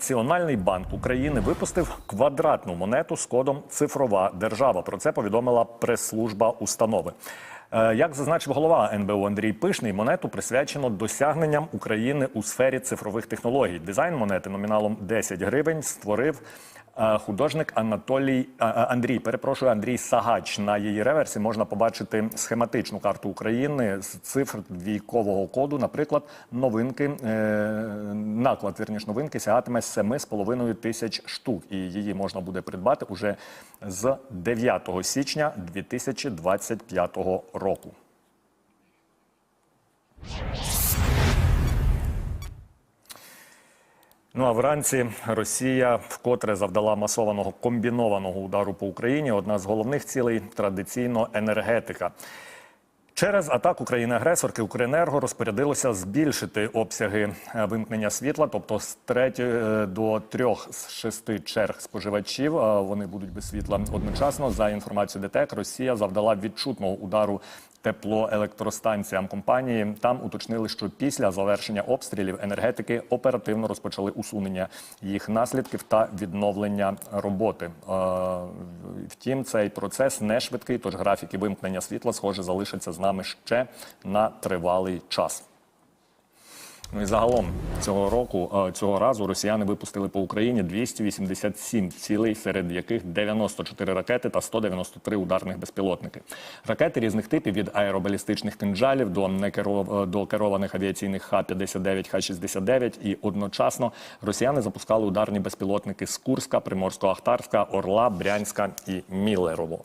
Національний банк України випустив квадратну монету з кодом Цифрова держава. Про це повідомила прес-служба установи. Е, Як зазначив голова НБУ Андрій Пишний, монету присвячено досягненням України у сфері цифрових технологій. Дизайн монети номіналом 10 гривень створив художник Анатолій Андрій. Перепрошую, Андрій Сагач. На її реверсі можна побачити схематичну карту України з цифр двійкового коду. Наприклад, новинки е, наклад вірніш новинки сягатиме 7,5 тисяч штук, і її можна буде придбати уже з 9 січня 2025 року. Ну а вранці Росія вкотре завдала масованого комбінованого удару по Україні. Одна з головних цілей традиційно енергетика. Через атаку країни-агресорки Укренерго розпорядилося збільшити обсяги е, вимкнення світла, тобто з третьої до трьох з шести черг споживачів е, вони будуть без світла одночасно. За інформацією ДТЕК, Росія завдала відчутного удару теплоелектростанціям компанії. Там уточнили, що після завершення обстрілів енергетики оперативно розпочали усунення їх наслідків та відновлення роботи. Е, Втім, цей процес не швидкий, тож графіки вимкнення світла, схоже, залишаться з нами ще на тривалий час. Ну загалом цього року е, цього разу росіяни випустили по Україні 287 цілей, серед яких 94 ракети та 193 ударних безпілотники. Ракети різних типів від аеробалістичних кинджалів до некеров... до керованих авіаційних Х-59, Х-69 і одночасно росіяни запускали ударні безпілотники з Курська, Приморсько-Ахтарська, Орла, Брянська і Мілерово.